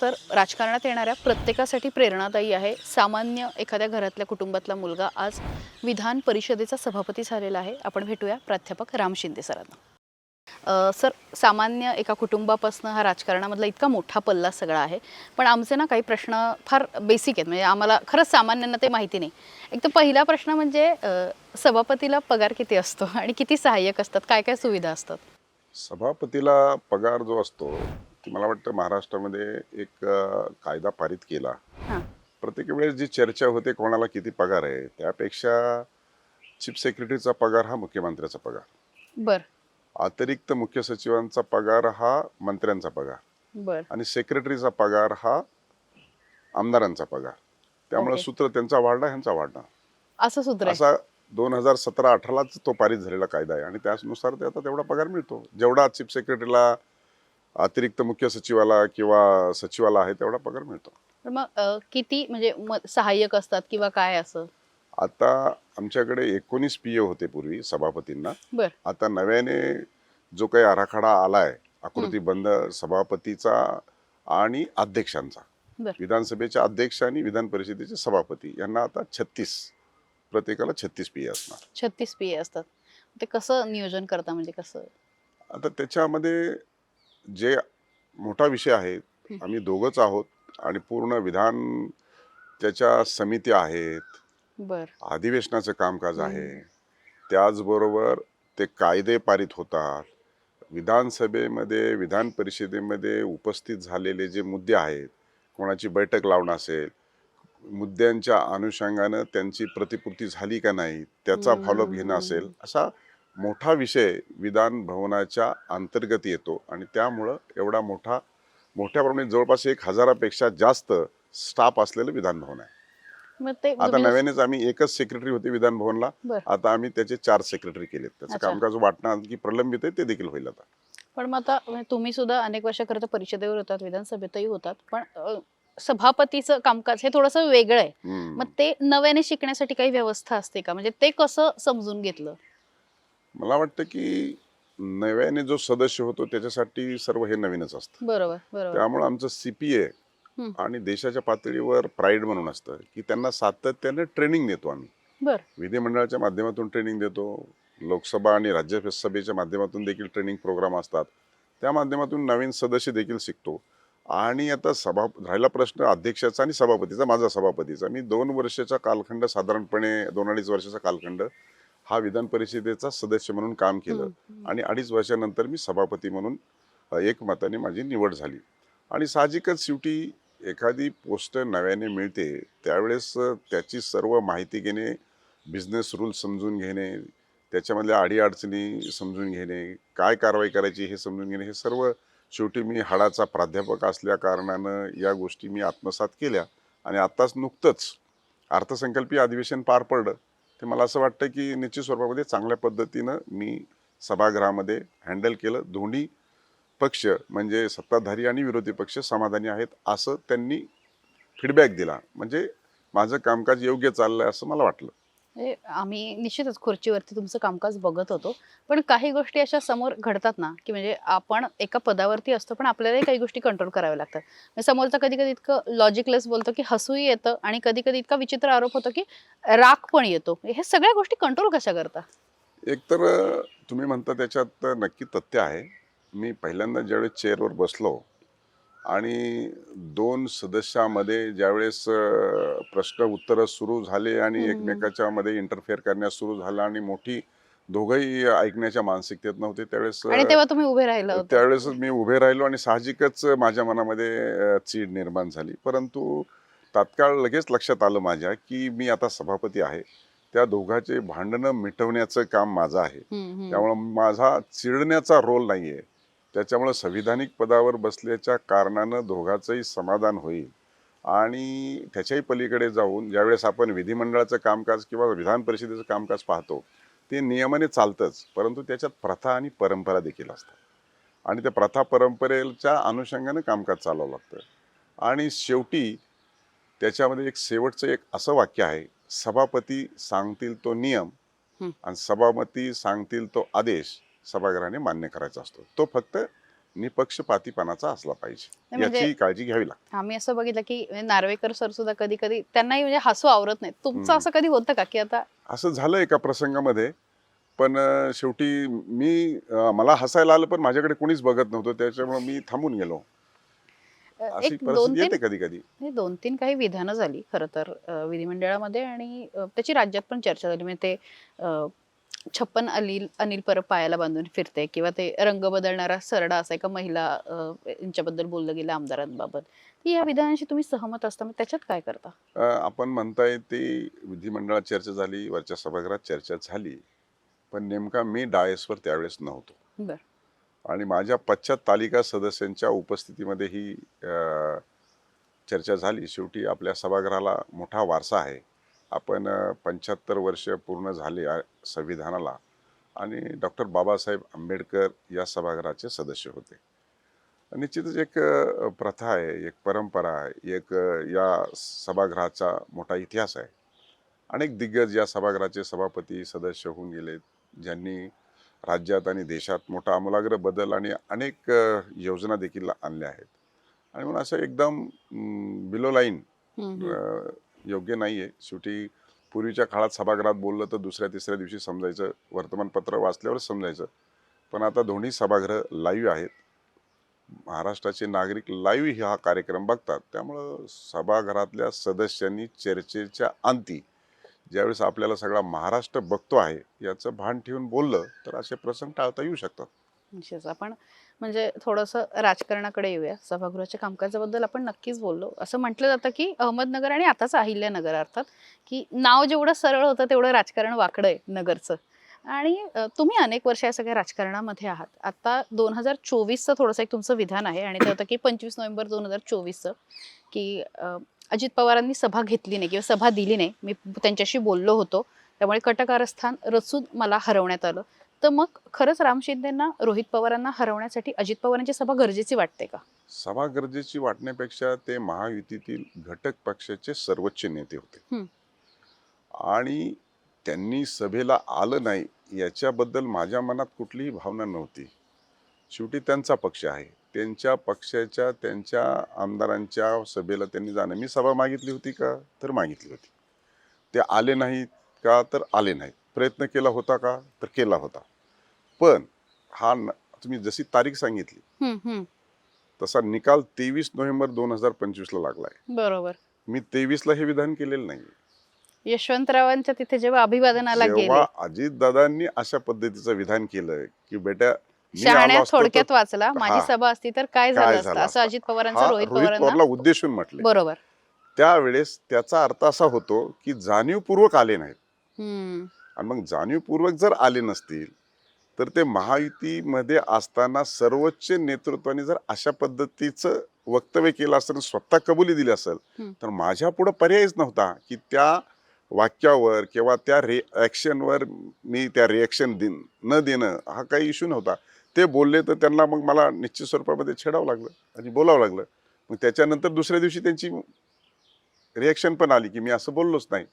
तर राजकारणात येणाऱ्या प्रत्येकासाठी प्रेरणादायी आहे. सामान्य एखाद्या घरातल्या कुटुंबातला मुलगा आज विधान परिषदेचा सभापती झालेला आहे. आपण भेटूया प्राध्यापक राम शिंदे सरांना. सर सामान्य एका कुटुंबापासून हा राजकारणामधला इतका मोठा पल्ला सगळा आहे. पण आमचे ना काही प्रश्न फार बेसिक आहेत. म्हणजे आम्हाला खरंच सामान्यांना ते माहिती नाही. एक तर पहिला प्रश्न म्हणजे सभापतीला पगार किती असतो आणि किती सहाय्यक असतात? काय काय सुविधा असतात? सभापतीला पगार जो असतो ती मला वाटतं महाराष्ट्रामध्ये एक कायदा पारित केला. हां. प्रत्येक वेळेस जी चर्चा होते कोणाला किती पगार आहे त्यापेक्षा चीफ सेक्रेटरीचा पगार हा मुख्यमंत्र्याचा पगार. बर. अतिरिक्त मुख्य सचिवांचा पगार हा मंत्र्यांचा पगार. बर. आणि सेक्रेटरीचा पगार हा आमदारांचा पगार. त्यामुळे. सूत्र त्यांचा वाढला ह्यांचा वाढला असं सूत्र असा दोन हजार सतरा अठरालाच तो पारित झालेला कायदा आहे आणि त्यानुसार ते आता तेवढा पगार मिळतो. जेवढा चीफ सेक्रेटरीला अतिरिक्त मुख्य सचिवाला किंवा सचिवाला आहे तेवढा पगार मिळतो. तर मग किती म्हणजे सहाय्यक असतात किंवा काय असं? आता आमच्याकडे एकोणीस पी होते पूर्वी सभापतींना. आता नव्याने जो काही आराखडा आलाय आकृतीबंद सभापतीचा आणि अध्यक्षांचा. बर. विधानसभेचे अध्यक्ष आणि विधान परिषदेचे सभापती यांना आता छत्तीस प्रत्येकाला छत्तीस पी असणार. छत्तीस पी असतात. ते कसं नियोजन करता म्हणजे कसं? आता त्याच्यामध्ये जे मोठा विषय आहे. आम्ही दोघंच आहोत आणि पूर्ण विधान त्याच्या समित्या आहेत बर अधिवेशनाचं कामकाज. आहे त्याचबरोबर ते कायदे पारित होतात विधानसभेमध्ये विधान परिषदेमध्ये उपस्थित झालेले जे मुद्दे आहेत कोणाची बैठक लावणं असेल मुद्द्यांच्या अनुषंगानं त्यांची प्रतिपूर्ती झाली का नाही त्याचा फॉलोअप घेणं असेल. असा मोठा विषय विधान भवनाच्या अंतर्गत येतो आणि त्यामुळं एवढा मोठा मोठ्या प्रमाणात जवळपास एक हजारापेक्षा जास्त स्टाफ असलेलं विधान भवन आहे. आता नव्यानेच आम्ही एकच सेक्रेटरी होते विधान भवनला. आता आम्ही त्याचे चार सेक्रेटरी केलेत. त्याचं. कामकाज वाटणं आणखी प्रलंबित आहे ते देखील होईल आता. पण मग आता तुम्ही सुद्धा अनेक वर्ष करता परिषदेवर होतात विधानसभेतही होतात. पण सभापतीचं कामकाज हे थोडंसं वेगळं आहे. मग ते नव्याने शिकण्यासाठी काही व्यवस्था असते का? म्हणजे ते कसं समजून घेतलं? मला वाटतं की नव्याने जो सदस्य होतो त्याच्यासाठी सर्व हे नवीनच असतं. बरोबर बरोबर. त्यामुळे आमचं सीपीए. आणि देशाच्या पातळीवर प्राईड म्हणून असतं की त्यांना सातत्याने ट्रेनिंग देतो आम्ही. बर. विधिमंडळाच्या माध्यमातून ट्रेनिंग देतो लोकसभा आणि राज्यसभेच्या माध्यमातून देखील ट्रेनिंग प्रोग्राम असतात. त्या माध्यमातून नवीन सदस्य देखील शिकतो. आणि आता सभा राहिला प्रश्न अध्यक्षाचा आणि सभापतीचा माझा सभापतीचा. मी दोन वर्षाचा कालखंड साधारणपणे दोन अडीच वर्षाचा कालखंड हा विधान परिषदेचा सदस्य म्हणून काम केलं. आणि अडीच वर्षानंतर मी सभापती म्हणून एकमताने माझी निवड झाली. आणि साहजिकच शेवटी एखादी पोस्ट नव्याने मिळते त्यावेळेस त्याची सर्व माहिती घेणे बिझनेस रूल समजून घेणे त्याच्यामधल्या अडीअडचणी समजून घेणे काय कारवाई करायची हे समजून घेणे हे सर्व शेवटी मी हाडाचा प्राध्यापक असल्या कारणानं या गोष्टी मी आत्मसात केल्या. आणि आत्ताच नुकतंच अर्थसंकल्पीय अधिवेशन पार पडलं. ते मला असं वाटतं की निश्चित स्वरूपामध्ये चांगल्या पद्धतीनं मी सभागृहामध्ये हँडल केलं. दोन्ही पक्ष म्हणजे सत्ताधारी आणि विरोधी पक्ष समाधानी आहेत असं त्यांनी फीडबॅक दिला. म्हणजे माझं कामकाज योग्य चाललं आहे असं मला वाटलं. म्हणजे आम्ही निश्चितच खुर्चीवरती तुमचं कामकाज बघत होतो. पण काही गोष्टी अशा समोर घडतात ना की म्हणजे आपण एका पदावरती असतो पण आपल्यालाही काही गोष्टी कंट्रोल कराव्या लागतात. म्हणजे समोरचा कधी कधी इतकं लॉजिकलेस बोलतो की हसूही येतं आणि कधी कधी इतका विचित्र आरोप होतो की राग पण येतो. हे सगळ्या गोष्टी कंट्रोल कशा करता? एकतर तुम्ही म्हणता त्याच्यात नक्की तथ्य आहे. मी पहिल्यांदा ज्यावेळेस चेअरवर बसलो आणि दोन सदस्यामध्ये ज्यावेळेस प्रश्न उत्तरं सुरू झाले आणि. एकमेकाच्या मध्ये इंटरफेअर करण्यास सुरू झालं आणि मोठी दोघंही ऐकण्याच्या मानसिकतेत नव्हते त्यावेळेस तेव्हा तुम्ही उभे राहिला होता. त्यावेळेस मी उभे राहिलो आणि साहजिकच माझ्या मनामध्ये चीड निर्माण झाली. परंतु तात्काळ लगेच लक्षात आलं माझ्या की मी आता सभापती आहे. त्या दोघांचे भांडणं मिटवण्याचं काम माझं आहे. त्यामुळं माझा चिडण्याचा रोल नाही आहे त्याच्यामुळं संविधानिक पदावर बसल्याच्या कारणानं दोघांचंही समाधान होईल. आणि त्याच्याही पलीकडे जाऊन ज्यावेळेस आपण विधिमंडळाचं कामकाज किंवा विधान परिषदेचं कामकाज पाहतो ते नियमाने चालतंच परंतु त्याच्यात प्रथा आणि परंपरा देखील असतात. आणि त्या प्रथा परंपरेच्या अनुषंगानं कामकाज चालवावं लागतं. आणि शेवटी त्याच्यामध्ये एक शेवटचं एक असं वाक्य आहे सभापती सांगतील तो नियम. आणि सभापती सांगतील तो आदेश. सभागृहाने मान्य करायचा असतो. तो फक्त निपक्षपातीपणाचा असला पाहिजे. म्हणजे- याची काळजी घ्यावी लागते. आम्ही असं बघितलं की नार्वेकर सर सुद्धा कधी कधी त्यांनाही म्हणजे हसू आवरत नाही तुमचं. असं कधी होतं का की आता असं झालं एका प्रसंगामध्ये पण शेवटी मी मला हसायला आलं पण माझ्याकडे कोणीच बघत नव्हतं. त्याच्यामुळे मी थांबून गेलो. एक दोन तीन कधी कधी दोन तीन काही विधानं झाली खरं तर विधिमंडळामध्ये आणि त्याची राज्यात पण चर्चा झाली. म्हणजे ते छप्पन अनिल अनिल परब पायाला बांधून फिरते किंवा ते रंग बदलणारा सरडा असा एका महिला यांच्याबद्दल बोललं गेलं आमदारांबाबत. या विधानाशी तुम्ही सहमत असता मग त्याच्यात काय करता? आपण म्हणताय ती विधिमंडळात चर्चा झाली वरच्या सभागृहात चर्चा झाली पण नेमका मी डायसवर त्यावेळेस नव्हतो. आणि माझ्या पश्चात तालिका सदस्यांच्या उपस्थितीमध्ये ही चर्चा झाली. शेवटी आपल्या सभागृहाला मोठा वारसा आहे. आपण पंच्याहत्तर वर्ष पूर्ण झाले संविधानाला आणि डॉक्टर बाबासाहेब आंबेडकर या सभागृहाचे सदस्य होते. निश्चितच एक प्रथा आहे एक परंपरा आहे एक या सभागृहाचा मोठा इतिहास आहे. अनेक दिग्गज या सभागृहाचे सभापती सदस्य होऊन गेले ज्यांनी राज्यात आणि देशात मोठा आमूलाग्र बदल आणि अनेक योजना देखील आणल्या आहेत. आणि म्हणून असं एकदम बिलो लाईन. योग्य नाही आहे शेवटी पूर्वीच्या काळात सभागृहात बोललं तर दुसऱ्या तिसऱ्या दिवशी समजायचं. वर्तमानपत्र वाचल्यावर समजायचं. पण आता दोन्ही सभागृह लाईव्ह आहेत. महाराष्ट्राचे नागरिक लाईव्ह हा कार्यक्रम बघतात. त्यामुळं सभागृहातल्या सदस्यांनी चर्चेच्या अंती ज्यावेळेस आपल्याला सगळा महाराष्ट्र बघतो आहे याचं भान ठेवून बोललं तर असे प्रसंग टाळता येऊ शकतात. निश्चित आपण म्हणजे थोडंसं राजकारणाकडे येऊया. सभागृहाच्या कामकाजाबद्दल आपण नक्कीच बोललो. असं म्हटलं जातं की अहमदनगर आणि आताच अहिल्यानगर अर्थात की नाव जेवढं सरळ होतं तेवढं राजकारण वाकडं आहे नगरचं. आणि तुम्ही अनेक वर्ष या सगळ्या राजकारणामध्ये आहात. आता दोन हजार चोवीसचं थोडंसं एक तुमचं विधान आहे आणि ते होतं की पंचवीस नोव्हेंबर दोन हजार चोवीसचं की अजित पवारांनी सभा घेतली नाही किंवा सभा दिली नाही. मी त्यांच्याशी बोललो होतो. त्यामुळे कटकारस्थान रचून मला हरवण्यात आलं. तर मग खरंच राम शिंदेना रोहित पवारांना हरवण्यासाठी अजित पवारांची सभा गरजेची वाटते का? सभा गरजेची वाटण्यापेक्षा ते महायुतीतील घटक पक्षाचे सर्वोच्च नेते होते. आणि त्यांनी सभेला आलं नाही याच्याबद्दल माझ्या मनात कुठलीही भावना नव्हती. शेवटी त्यांचा पक्ष आहे. त्यांच्या पक्षाच्या त्यांच्या आमदारांच्या सभेला त्यांनी जाणं मी सभा मागितली होती का? तर मागितली होती. ते आले नाहीत का? तर आले नाहीत. प्रयत्न केला होता का? तर केला होता. पण हा तुम्ही जशी तारीख सांगितली. तसा निकाल तेवीस नोव्हेंबर दोन हजार पंचवीसला लागलाय. बरोबर. मी तेवीसला हे विधान केलेलं नाही यशवंतरावांच्या तिथे जेव्हा अभिवादनाला जेव्हा अजितदादांनी अशा पद्धतीचं विधान केलं की बेटा तर थोडक्यात वाचला माझी. सभा असती तर काय झालं असतं? असं? अजित पवारांचं रोहित पवारांना उद्देशून म्हटले बरोबर. त्यावेळेस त्याचा अर्थ असा होतो की जाणीवपूर्वक आले नाहीत. आणि मग जाणीवपूर्वक जर आले नसतील तर ते महायुतीमध्ये असताना सर्वोच्च नेतृत्वाने जर अशा पद्धतीचं वक्तव्य केलं असेल स्वतः कबुली दिली असेल. तर माझ्या पुढं पर्यायच नव्हता की त्या वाक्यावर किंवा त्या रिॲक्शनवर मी त्या रिॲक्शन दिन न देणं हा काही इश्यू नव्हता ते बोलले तर त्यांना मग मला निश्चित स्वरूपामध्ये छेडावं लागलं आणि बोलावं लागलं मग त्याच्यानंतर दुसऱ्या दिवशी त्यांची रिॲक्शन पण आली की मी असं बोललोच नाही.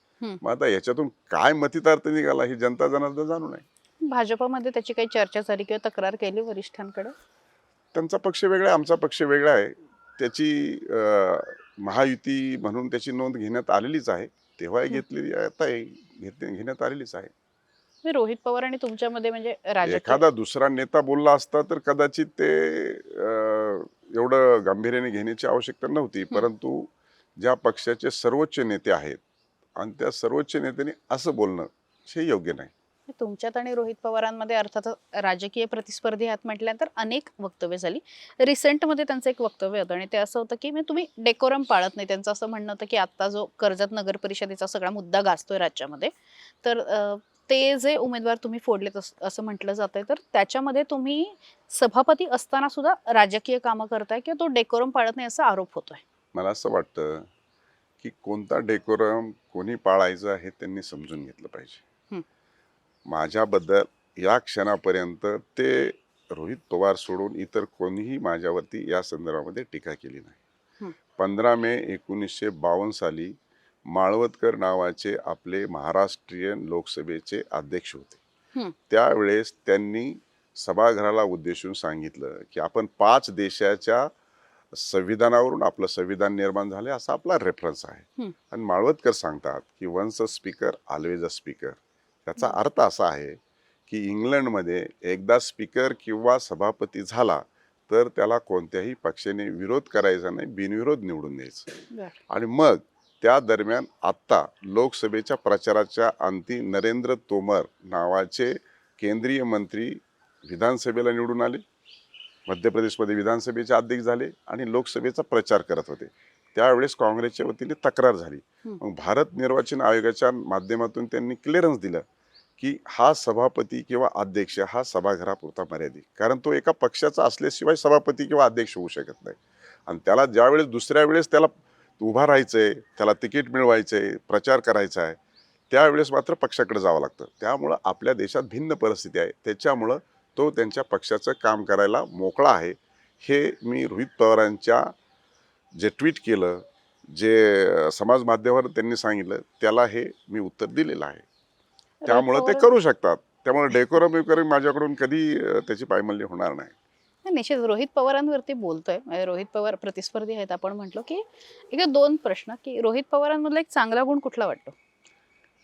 मग आता याच्यातून काय मतितार्थ निघाला ही जनता जनार्दन जाणून आहे भाजपमध्ये त्याची काही चर्चा झाली किंवा तक्रार केली वरिष्ठांकडे? त्यांचा पक्ष वेगळा आहे आमचा पक्ष वेगळा आहे. त्याची महायुती म्हणून त्याची नोंद घेण्यात आलेलीच आहे. तेव्हाही. घेतलेली आहे आता घेण्यात आलेलीच आहे. म्हणजे रोहित पवार आणि तुमच्यामध्ये म्हणजे एखादा दुसरा नेता बोलला असता तर कदाचित ते एवढं गांभीर्याने घेण्याची आवश्यकता नव्हती. परंतु ज्या पक्षाचे सर्वोच्च नेते आहेत आणि त्या सर्वोच्च नेत्यांनी असं बोलणं हे योग्य नाही. तुमच्यात आणि रोहित पवारांमध्ये अर्थात राजकीय प्रतिस्पर्धी आहात म्हटल्यानंतर अनेक वक्तव्य झाली. रिसेंटमध्ये त्यांचं एक वक्तव्य होतं आणि ते असं होतं की तुम्ही डेकोरम पाळत नाही. त्यांचं असं म्हणणं होतं की आता जो कर्जत नगर परिषदेचा सगळा मुद्दा गाजतोय राज्यामध्ये तर ते जे उमेदवार तुम्ही फोडलेत अस- असं म्हटलं जातंय तर त्याच्यामध्ये तुम्ही सभापती असताना सुद्धा राजकीय कामं करताय किंवा तो डेकोरम पाळत नाही असा आरोप होतोय? मला असं वाटतं की कोणता डेकोरम कोणी पाळायचा हे त्यांनी समजून घेतलं पाहिजे. माझ्याबद्दल या क्षणापर्यंत ते रोहित पवार सोडून इतर कोणीही माझ्यावरती या संदर्भामध्ये टीका केली नाही. पंधरा मे एकोणीसशे बावन्न साली माळवतकर नावाचे आपले महाराष्ट्रीयन लोकसभेचे अध्यक्ष होते. त्यावेळेस त्यांनी सभागृहाला उद्देशून सांगितलं की आपण पाच देशाच्या संविधानावरून आपलं संविधान निर्माण झाले असा आपला रेफरन्स आहे. आणि माळवतकर सांगतात की once a speaker always a speaker त्याचा अर्थ असा आहे की इंग्लंडमध्ये एकदा स्पीकर किंवा सभापती झाला तर त्याला कोणत्याही पक्षाने विरोध करायचा नाही बिनविरोध निवडून द्यायचं. आणि मग त्या दरम्यान आत्ता लोकसभेच्या प्रचाराच्या अंती नरेंद्र तोमर नावाचे केंद्रीय मंत्री विधानसभेला निवडून आले मध्य प्रदेशमध्ये विधानसभेचे अध्यक्ष झाले आणि लोकसभेचा प्रचार करत होते त्यावेळेस काँग्रेसच्या वतीने तक्रार झाली. मग भारत निर्वाचन आयोगाच्या माध्यमातून त्यांनी क्लिअरन्स दिलं की हा सभापती किंवा अध्यक्ष हा सभागृहापुरता मर्यादित. कारण तो एका पक्षाचा असल्याशिवाय सभापती किंवा अध्यक्ष होऊ शकत नाही. आणि त्याला ज्यावेळेस दुसऱ्या वेळेस त्याला उभा राहायचं आहे त्याला तिकीट मिळवायचं आहे प्रचार करायचा आहे त्यावेळेस मात्र पक्षाकडे जावं लागतं. त्यामुळं आपल्या देशात भिन्न परिस्थिती आहे. त्याच्यामुळं तो त्यांच्या पक्षाचं काम करायला मोकळा आहे. हे मी रोहित पवारांच्या जे ट्विट केलं जे समाज माध्यमावर त्यांनी सांगितलं त्याला हे मी उत्तर दिलेलं आहे. त्यामुळं ते करू शकतात. त्यामुळे डेकोरम वेकोरम माझ्याकडून कधी त्याची पायमल्ली होणार नाही. निश्चित रोहित पवारांवरती बोलतोय. रोहित पवार प्रतिस्पर्धी आहेत. आपण म्हटलो की एक दोन प्रश्न की रोहित पवारांमधला एक चांगला गुण कुठला वाटतो?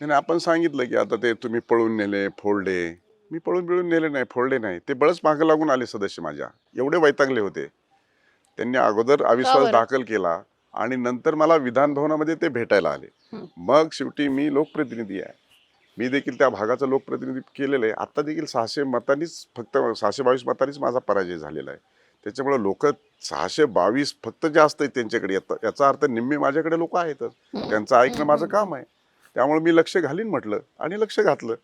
नाही आपण सांगितलं की आता ते तुम्ही पळून नेले फोडले. मी पळून बिळून नेले नाही फोडले नाही. ते बळच मागं लागून आले सदस्य माझ्या. एवढे वैतागले होते. त्यांनी अगोदर अविश्वास? दाखल केला आणि नंतर मला विधान भवनामध्ये ते भेटायला आले. मग शेवटी मी लोकप्रतिनिधी आहे. मी देखील त्या भागाचं लोकप्रतिनिधी केलेलं आहे. आता देखील सहाशे मतांनीच फक्त सहाशे बावीस मतांनीच माझा पराजय झालेला आहे. त्याच्यामुळे लोक सहाशे बावीस फक्त जास्त आहेत त्यांच्याकडे. येतात याचा अर्थ निम्मे माझ्याकडे लोक आहेतच त्यांचं ऐकणं माझं काम आहे. त्यामुळे मी लक्ष घालीन म्हटलं आणि लक्ष घातलं.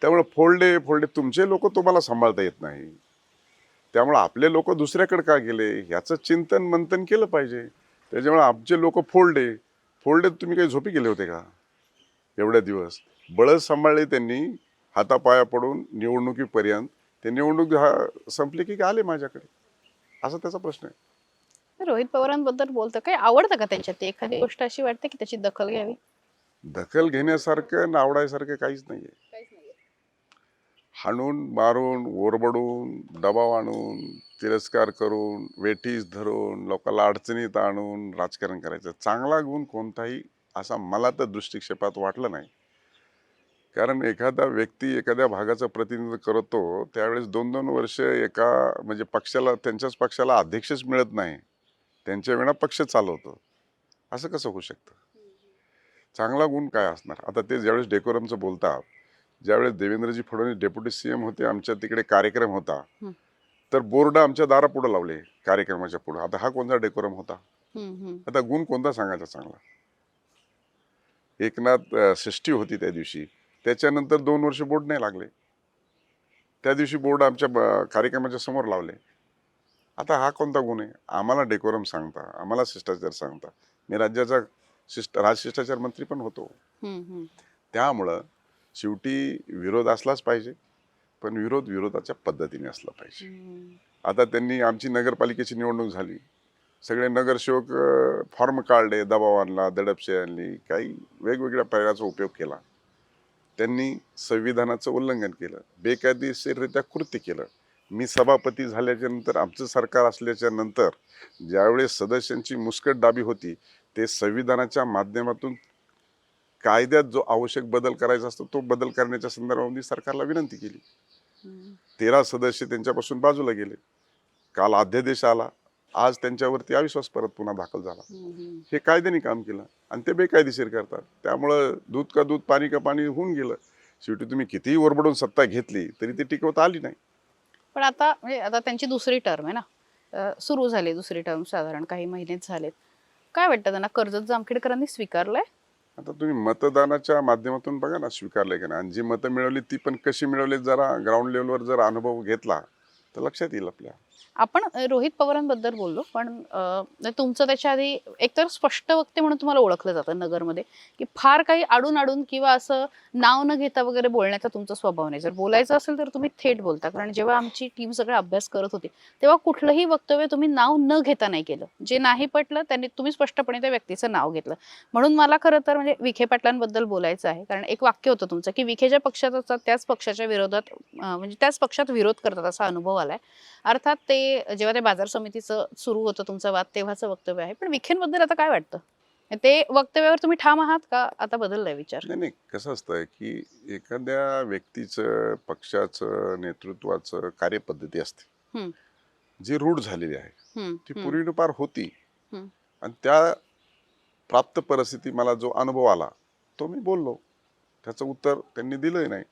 त्यामुळे फोल्डे फोल्डे तुमचे लोक तुम्हाला सांभाळता येत नाही. त्यामुळे आपले लोक दुसऱ्याकडे का गेले? याचं चिंतन मंथन केलं पाहिजे. त्याच्यामुळे आमचे लोक फोल्डे. फोल्डे तुम्ही काही झोपी गेले होते का? एवढ्या दिवस. बळच सांभाळले त्यांनी हातापाया पडून निवडणुकीपर्यंत. ते निवडणूक हा संपली की आले माझ्याकडे? असा त्याचा प्रश्न आहे. रोहित पवारांबद्दल बोलतो काय आवडतं का त्यांच्यात? ते एखादी गोष्ट अशी वाटते की त्याची दखल घ्यावी? दखल घेण्यासारखं आणि आवडायसारखं काहीच नाही आहे हाणून मारून ओरबडून दबाव आणून तिरस्कार करून वेठीस धरून लोकांना अडचणीत आणून राजकारण करायचं. चांगला गुण कोणताही असा मला तर दृष्टिक्षेपात वाटलं नाही. कारण एखादा व्यक्ती एखाद्या भागाचं प्रतिनिधित्व करतो त्यावेळेस दोन दोन वर्ष एका म्हणजे पक्षाला त्यांच्याच पक्षाला अध्यक्षच मिळत नाही. त्यांच्या वेळा पक्ष चालवतो. असं कसं होऊ शकतं? चांगला गुण काय असणार? आता ते ज्यावेळेस डेकोरमचं बोलतात ज्यावेळेस देवेंद्रजी फडणवीस डेप्युटी सीएम होते आमच्या तिकडे कार्यक्रम होता. तर बोर्ड आमच्या दारापुढे लावले कार्यक्रमाच्या पुढे. आता हा कोणता डेकोरम होता. आता गुण कोणता सांगायचा चांगला? एकनाथ षष्ठी होती त्या दिवशी. त्याच्यानंतर दोन वर्ष बोर्ड नाही लागले. त्या दिवशी बोर्ड आमच्या ब- कार्यक्रमाच्या समोर लावले. आता हा कोणता गुण आहे? आम्हाला डेकोरम सांगता आम्हाला शिष्टाचार सांगता. मी राज्याचा शिष्ट राजशिष्टाचार मंत्री पण होतो. त्यामुळं शेवटी विरोध असलाच पाहिजे पण विरोध विरोधाच्या पद्धतीने असला पाहिजे. आता त्यांनी आमची नगरपालिकेची निवडणूक झाली. सगळे नगरसेवक फॉर्म काढले दबाव आणला दडपशे आणली काही वेगवेगळ्या पर्यायाचा उपयोग केला. त्यांनी संविधानाचं उल्लंघन केलं बेकायदेशीररित्या कृत्य केलं. मी सभापती झाल्याच्यानंतर आमचं सरकार असल्याच्या नंतर ज्यावेळेस सदस्यांची मुस्कट दाबी होती ते संविधानाच्या माध्यमातून कायद्यात जो आवश्यक बदल करायचा असतो तो बदल करण्याच्या संदर्भामध्ये सरकारला विनंती केली. तेरा सदस्य त्यांच्यापासून बाजूला गेले. काल अध्यादेश आला. आज त्यांच्यावरती अविश्वास परत पुन्हा दाखल झाला. हे कायद्याने काम केलं आणि ते बेकायदेशीर करतात. त्यामुळं दूध का दूध पाणी का पाणी होऊन गेलं. शेवटी तुम्ही कितीही ओरबडून सत्ता घेतली तरी ती टिकवता आली नाही. पण आता म्हणजे आता त्यांची दुसरी टर्म आहे ना. सुरू झाली दुसरी टर्म साधारण काही महिनेच झालेत. काय वाटतं त्यांना? कर्जत जामखेडकरांनी स्वीकारलंय? आता तुम्ही मतदानाच्या माध्यमातून बघा ना स्वीकारलंय का नाही? आणि जी मतं मिळवली ती पण कशी मिळवली जरा ग्राउंड लेवलवर जर अनुभव घेतला तर लक्षात येईल आपल्या. आपण रोहित पवारांबद्दल बोललो पण म्हणजे तुमचं त्याच्या आधी एकतर स्पष्ट वक्ते म्हणून तुम्हाला ओळखलं जातं नगरमध्ये की फार काही आडून आडून किंवा असं नाव न घेता वगैरे बोलण्याचा तुमचा स्वभाव नाही. जर बोलायचं असेल तर तुम्ही थेट बोलता कारण जेव्हा आमची टीम सगळा अभ्यास करत होती तेव्हा कुठलंही वक्तव्य तुम्ही नाव न घेता नाही केलं. जे नाही पटलं त्यांनी तुम्ही स्पष्टपणे त्या व्यक्तीचं नाव घेतलं. म्हणून मला खरं तर म्हणजे विखे पाटलांबद्दल बोलायचं आहे कारण एक वाक्य होतं तुमचं की विखे ज्या पक्षात असतात त्याच पक्षाच्या विरोधात म्हणजे त्याच पक्षात विरोध करतात असा अनुभव आलाय. अर्थात ते जेव्हा ते बाजार समितीचं सुरू होतं तुमचा वाद तेव्हाचं वक्तव्य आहे. पण विखेंबद्दल आता काय वाटतं? ते वक्तव्यावर तुम्ही ठाम आहात का? आता बदललाय विचार. नाही नाही कसं असतं की एखाद्या व्यक्तीचं पक्षाचं नेतृत्वाचं कार्यपद्धती असते. जी रूढ झालेली आहे ती हम्म, पूर्वीपार होती. आणि त्या प्राप्त परिस्थिती मला जो अनुभव आला तो मी बोललो. त्याचं उत्तर त्यांनी दिलंय नाही.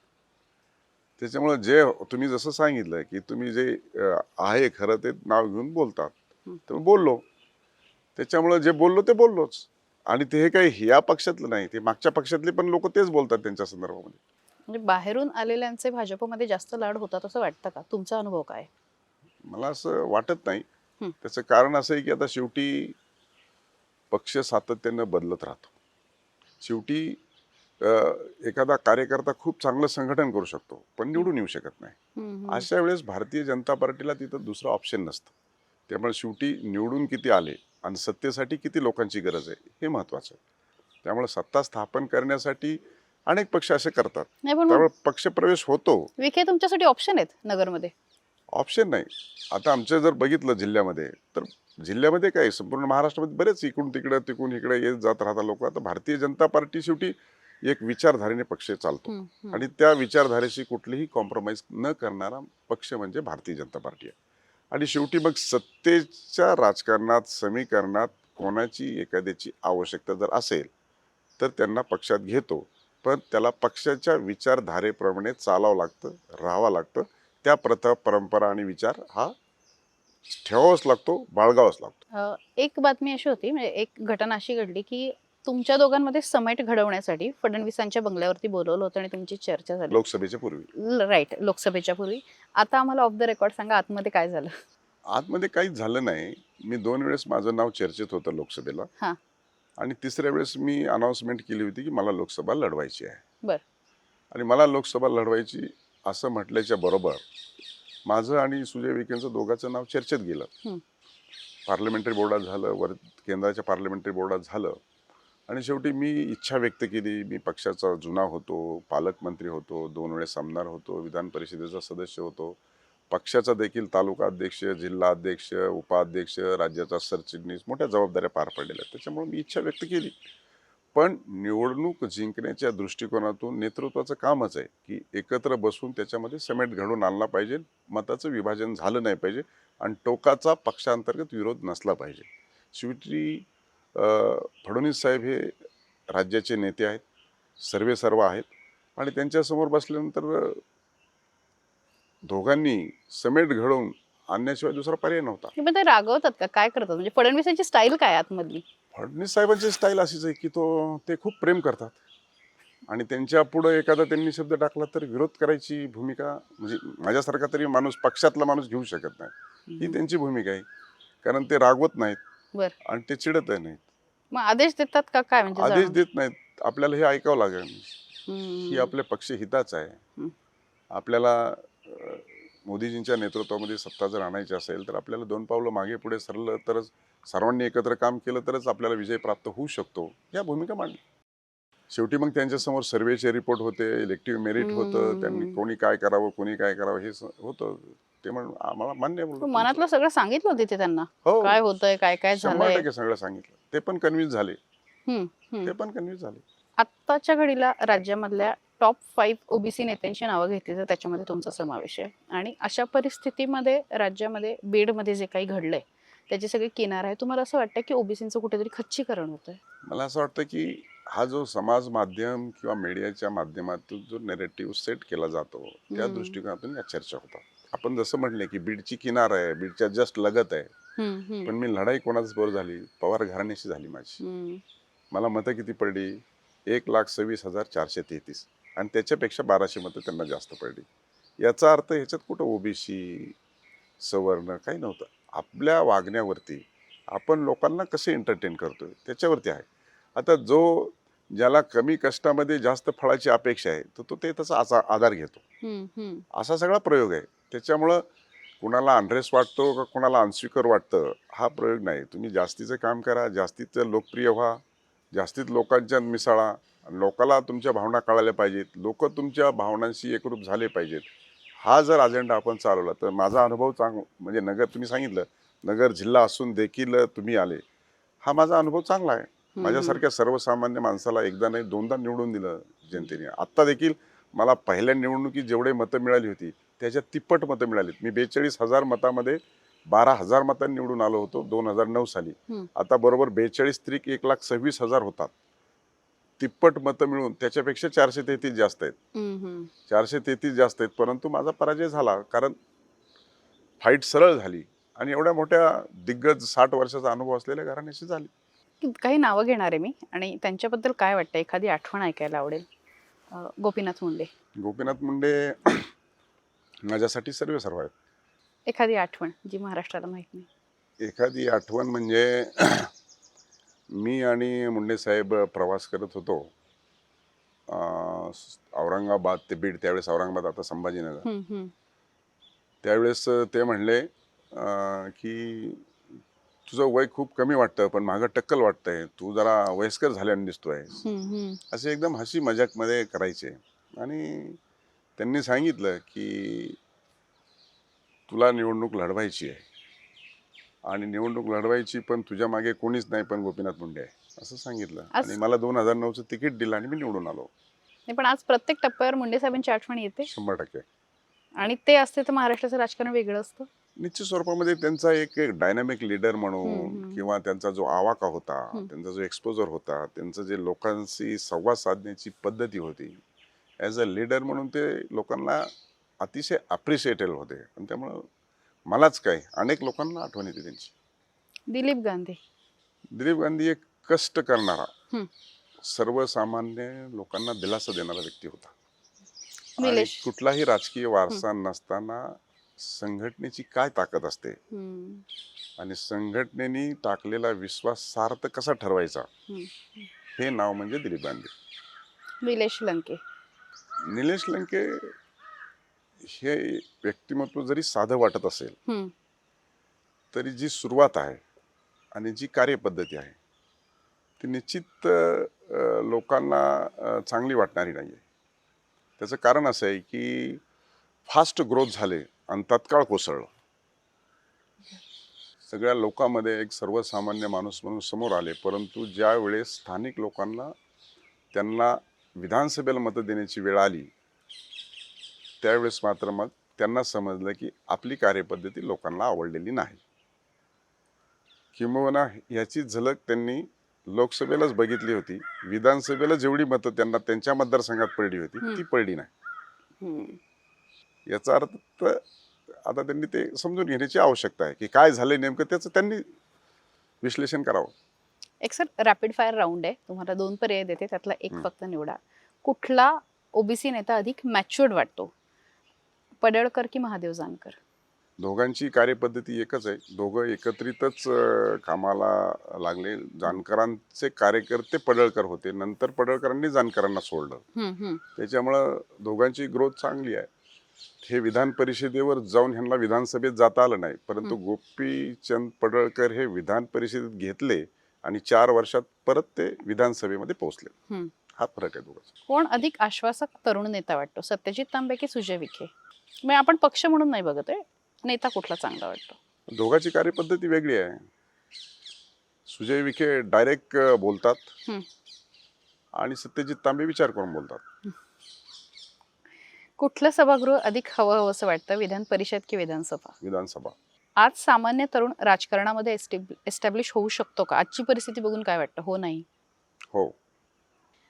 त्याच्यामुळे जे तुम्ही जसं सांगितलं की तुम्ही जे आहे खरं ते नाव घेऊन बोलतात. तर बोललो. त्याच्यामुळे जे बोललो ते बोललोच. आणि ते हे काही या पक्षातलं नाही ते मागच्या पक्षातले पण लोक तेच बोलतात त्यांच्या संदर्भामध्ये. म्हणजे बाहेरून आलेल्यांचे भाजपमध्ये जास्त लाड होतात असं वाटतं का? तुमचा अनुभव काय? मला असं वाटत नाही. त्याचं कारण असं आहे की आता शेवटी पक्ष सातत्यानं बदलत राहतो. शेवटी एखादा कार्यकर्ता खूप चांगलं संघटन करू शकतो पण निवडून येऊ शकत नाही. अशा वेळेस भारतीय जनता पार्टीला तिथं दुसरं ऑप्शन नसतं. त्यामुळे शेवटी निवडून किती आले आणि सत्तेसाठी किती लोकांची गरज आहे हे महत्वाचं आहे. त्यामुळे सत्ता स्थापन करण्यासाठी अनेक पक्ष असे करतात. त्यामुळे पक्षप्रवेश होतो. विखे तुमच्यासाठी ऑप्शन आहेत नगरमध्ये? ऑप्शन नाही. आता आमचं जर बघितलं जिल्ह्यामध्ये तर जिल्ह्यामध्ये काय संपूर्ण महाराष्ट्रामध्ये बरेच इकडून तिकडे तिकडून इकडे येत जात राहतात लोक. आता भारतीय जनता पार्टी शेवटी एक विचारधारेने पक्ष चालतो. आणि त्या विचारधारेशी कुठलीही कॉम्प्रोमाइज न करणारा पक्ष म्हणजे भारतीय जनता पार्टी आहे. आणि शेवटी मग सत्तेच्या राजकारणात समीकरणात कोणाची एखाद्याची आवश्यकता जर असेल तर त्यांना पक्षात घेतो. पण त्याला पक्षाच्या विचारधारेप्रमाणे चालावं लागतं राहावं लागतं. त्या प्रथा परंपरा आणि विचार हा ठेवावाच लागतो बाळगावाच लागतो. एक बातमी अशी होती म्हणजे एक घटना अशी घडली की तुमच्या दोघांमध्ये समेट घडवण्यासाठी फडणवीसांच्या बंगल्यावरती बोलवलं होतं आणि तुमची चर्चा झाली. लोकसभेच्या पूर्वी. राईट लोकसभेच्या पूर्वी. आता आम्हाला ऑफ द रेकॉर्ड सांगा आतमध्ये काय झालं? आतमध्ये काहीच झालं नाही. मी दोन वेळेस माझं नाव चर्चेत होतं लोकसभेला. हा. आणि तिसऱ्या वेळेस मी अनाऊन्समेंट केली होती की मला लोकसभा लढवायची आहे. बर. आणि मला लोकसभा लढवायची असं म्हटल्याच्या बरोबर माझं आणि सुजय विखेंचं दोघांचं नाव चर्चेत गेलं. हं. पार्लमेंटरी बोर्डात झालं वर केंद्राच्या पार्लमेंटरी बोर्डात झालं. आणि शेवटी मी इच्छा व्यक्त केली. मी पक्षाचा जुना होतो पालकमंत्री होतो दोन वेळेस आमदार होतो विधान परिषदेचा सदस्य होतो. पक्षाचा देखील तालुका अध्यक्ष जिल्हा अध्यक्ष उपाध्यक्ष राज्याचा सरचिटणीस मोठ्या जबाबदाऱ्या पार पडलेल्या आहेत. त्याच्यामुळे मी इच्छा व्यक्त केली. पण निवडणूक जिंकण्याच्या दृष्टिकोनातून नेतृत्वाचं कामच आहे की एकत्र बसून त्याच्यामध्ये समेट घडून आणला पाहिजे मताचं विभाजन झालं नाही पाहिजे आणि टोकाचा पक्षांतर्गत विरोध नसला पाहिजे. शेवटी फडणवीस साहेब हे राज्याचे नेते आहेत सर्वे सर्व आहेत आणि त्यांच्यासमोर बसल्यानंतर दोघांनी समेट घडवून आणण्याशिवाय दुसरा पर्याय नव्हता. ते रागवतात का? काय करतात? म्हणजे फडणवीसांची स्टाईल काय आतमधली? फडणवीस साहेबांची स्टाईल अशीच आहे की तो ते खूप प्रेम करतात. आणि त्यांच्या पुढं एखादा त्यांनी शब्द टाकला तर विरोध करायची भूमिका म्हणजे माझ्यासारखा तरी माणूस पक्षातला माणूस घेऊ शकत नाही. ही त्यांची भूमिका आहे. कारण ते रागवत नाहीत. बर. आणि ते चिडत नाहीत मग आदेश देतात का काय म्हणजे आदेश जाणून? देत नाहीत आपल्याला हे ऐकावं लागेल हम्म. ही आपल्या पक्ष हिताच आहे. आपल्याला अं, मोदीजींच्या नेतृत्वामध्ये सत्ता जर आणायची असेल तर आपल्याला दोन पावलं मागे पुढे सरलं तरच सर्वांनी एकत्र काम केलं तरच आपल्याला विजय प्राप्त होऊ शकतो या भूमिका मांडली शेवटी मग त्यांच्यासमोर सर्वेचे रिपोर्ट होते इलेक्टिव्ह मेरिट होतं. त्यांनी कोणी काय करावं कोणी काय करावं हे होतं. ते म्हण आम्हाला मान्य बोललो. मनातलं सगळं सांगितलं तिथे त्यांना. हो. काय होतंय काय काय शंभर झालंय टक्के सगळं सांगितलं. ते पण कन्व्हिन्स झाले. हम्म, हम्म. ते पण कन्व्हिन्स झाले. आत्ताच्या घडीला राज्यामधल्या टॉप फाईव्ह ओबीसी नेत्यांची नावं घेतली तर त्याच्यामध्ये तुमचा समावेश आहे. आणि अशा परिस्थितीमध्ये राज्यामध्ये बीडमध्ये जे काही घडलंय त्याची सगळी किनार आहे तुम्हाला असं वाटतं की ओबीसीचं कुठेतरी खच्चीकरण होतंय? मला असं वाटतं की हा जो समाज माध्यम किंवा मीडियाच्या माध्यमातून जो नेरेटिव्ह सेट केला जातो त्या. दृष्टिकोनातून या चर्चा होतात आपण जसं म्हटले की बीडची किनार आहे बीडच्या जस्ट लगत आहे. पण मी लढाई कोणाच बरोबर झाली? पवार घराण्याशी झाली माझी. मला मतं किती पडली? एक लाख सव्वीस हजार चारशे तेहतीस. आणि त्याच्यापेक्षा बाराशे मतं त्यांना जास्त पडली. याचा अर्थ ह्याच्यात कुठं ओबीसी सवर्ण काही नव्हतं. आपल्या वागण्यावरती आपण लोकांना कसे एंटरटेन करतोय? त्याच्यावरती आहे. आता जो ज्याला कमी कष्टामध्ये जास्त फळाची अपेक्षा आहे तर तो ते तसा आचा आधार घेतो. असा सगळा प्रयोग आहे. त्याच्यामुळं कुणाला अनरेस वाटतो का कुणाला अनस्वीकार वाटतं हा प्रयोग नाही. तुम्ही जास्तीचं काम करा जास्तीचं लोकप्रिय व्हा जास्तीत लोकांच्यात मिसळा. लोकाला तुमच्या भावना कळायला पाहिजेत. लोक तुमच्या भावनांशी एकरूप झाले पाहिजेत. हा जर अजेंडा आपण चालवला तर माझा अनुभव चांग म्हणजे नगर तुम्ही सांगितलं नगर जिल्हा असून देखील तुम्ही आले. हा माझा अनुभव चांगला आहे. माझ्यासारख्या सर्वसामान्य माणसाला एकदा नाही दोनदा निवडून दिलं जनतेने. आत्ता देखील मला पहिल्या निवडणुकीत जेवढे मतं मिळाली होती त्याच्यात तिप्पट मतं मिळालीत. मी बेचाळीस हजार मतामध्ये बारा हजार मतांनी निवडून आलो होतो दोन हजार नऊ साली. आता बरोबर बेचाळीस त्रिक एक लाख सव्वीस हजार होतात. तिप्पट मतं मिळून त्याच्यापेक्षा चारशे तेहतीस जास्त आहेत. चारशे तेहतीस जास्त आहेत परंतु माझा पराजय झाला कारण फाईट सरळ झाली आणि एवढ्या मोठ्या दिग्गज साठ वर्षाचा अनुभव असलेल्या घराण्याशी झाली. काही नावं घेणार आहे मी. आणि त्यांच्याबद्दल काय वाटतं? एखादी आठवण ऐकायला आवडेल? गोपीनाथ मुंडे. गोपीनाथ मुंडे माझ्यासाठी सर्व सर्व आहेत. एखादी आठवण जी महाराष्ट्राला माहीत नाही? एखादी आठवण म्हणजे मी आणि मुंडे साहेब प्रवास करत होतो. औरंगाबाद ते बीड त्यावेळेस औरंगाबाद आता संभाजीनगर. त्यावेळेस ते म्हणले की तुझं वय खूप कमी वाटतं पण मागं टक्कल वाटतंय. तू जरा वयस्कर झाल्याने दिसतोय. असे एकदम हसी मजाकमध्ये करायचे. आणि त्यांनी सांगितलं की तुला निवडणूक लढवायची आहे. आणि निवडणूक लढवायची पण तुझ्या मागे कोणीच नाही पण गोपीनाथ मुंडे आहे. असं सांगितलं. आणि मला दोन हजार नऊचं तिकीट दिलं आणि मी निवडून आलो. नाही पण आज प्रत्येक टप्प्यावर मुंडे साहेबांची आठवण येते. शंभर टक्के. आणि ते असते तर महाराष्ट्राचं राजकारण वेगळं असतं. निश्चित स्वरूपामध्ये त्यांचा एक डायनामिक लीडर म्हणून. किंवा त्यांचा जो आवाका होता. त्यांचा जो एक्सपोजर होता त्यांचं जे लोकांशी संवाद साधण्याची पद्धती होती ॲज अ लीडर म्हणून ते लोकांना अतिशय अप्रिशिएटेड होते आणि त्यामुळं मलाच काय अनेक लोकांना आठवण येते त्यांची दिलीप गांधी दिलीप गांधी एक कष्ट करणारा. सर्वसामान्य लोकांना दिलासा देणारा व्यक्ती होता कुठलाही राजकीय वारसा नसताना संघटनेची काय ताकद असते? आणि संघटनेने टाकलेला विश्वास सार्थ कसा ठरवायचा. हे नाव म्हणजे दिलीप गांधी. निलेश लंके. निलेश लंके हे व्यक्तिमत्व जरी साधं वाटत असेल तरी जी सुरुवात आहे आणि जी कार्यपद्धती आहे ती निश्चित लोकांना चांगली वाटणारी नाही आहे त्याचं कारण असं आहे की फास्ट ग्रोथ झाले आणि तत्काळ कोसळलं. सगळ्या लोकांमध्ये एक सर्वसामान्य माणूस म्हणून समोर आले. परंतु ज्या वेळेस स्थानिक लोकांना त्यांना विधानसभेला मतं देण्याची वेळ आली त्यावेळेस मात्र मग त्यांना समजलं की आपली कार्यपद्धती लोकांना आवडलेली नाही. किंबहुना याची झलक त्यांनी लोकसभेलाच बघितली होती. विधानसभेला जेवढी मतं त्यांना त्यांच्या मतदारसंघात पडली होती. ती पडली नाही. याचा अर्थ आता त्यांनी ते समजून घेण्याची आवश्यकता आहे की काय झालंय नेमकं त्याचं त्यांनी विश्लेषण करावं. एक सर रॅपिड फायर राऊंड आहे. तुम्हाला दोन पर्याय देते त्यातला एक. फक्त निवडा. कुठला ओबीसी नेता अधिक मॅच्युअर्ड वाटतो? पडळकर की महादेव जानकर? दोघांची कार्यपद्धती एकच आहे. दोघं एकत्रितच कामाला लागले. जानकरांचे कार्यकर्ते पडळकर होते. नंतर पडळकरांनी जानकरांना सोडलं. त्याच्यामुळं दोघांची ग्रोथ चांगली आहे. हे विधान परिषदेवर जाऊन ह्यांना विधानसभेत जाता आलं नाही. परंतु. गोपीचंद पडळकर हे विधान परिषदेत घेतले आणि चार वर्षात परत ते विधानसभेमध्ये पोहोचले. हं. फरक आहे दोघांचा. कोण अधिक आश्वासक तरुण नेता वाटतो? सत्यजित तांबे की सुजय विखे. मग आपण पक्ष म्हणून नाही बघत आहे नेता कुठला चांगला वाटतो? दोघांची कार्यपद्धती वेगळी आहे. सुजय विखे डायरेक्ट बोलतात. आणि सत्यजित तांबे विचार करून बोलतात. कुठलं सभागृह अधिक हवं हवं असं वाटतं? विधान परिषद की विधानसभा? विधानसभा. आज सामान्य तरुण राजकारणामध्ये एस्टॅब्लिश होऊ शकतो का? आजची परिस्थिती बघून काय वाटतं? हो नाही? हो.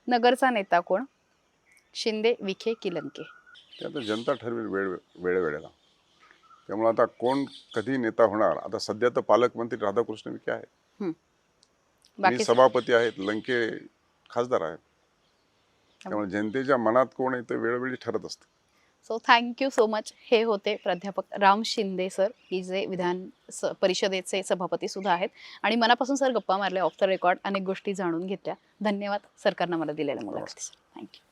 नगरचा नेता कोण? शिंदे विखे की लंके? ते आता जनता ठरवेल वेळ वेळेवेळेला. त्यामुळे आता कोण कधी नेता होणार? आता सध्या तर पालकमंत्री राधाकृष्ण विखे आहेत. मी बाकी सभापती आहेत लंके खासदार आहेत. त्यामुळे जनतेच्या मनात कोण आहे ते वेळोवेळी ठरत असतं? सो थँक्यू सो मच हे होते प्राध्यापक राम शिंदे सर की जे विधान स परिषदेचे सभापती सुद्धा आहेत. आणि मनापासून सर गप्पा मारल्या ऑफ द रेकॉर्ड अनेक गोष्टी जाणून घेतल्या. धन्यवाद सरकारनं मला दिलेल्या मुलाखतीसाठी थँक्यू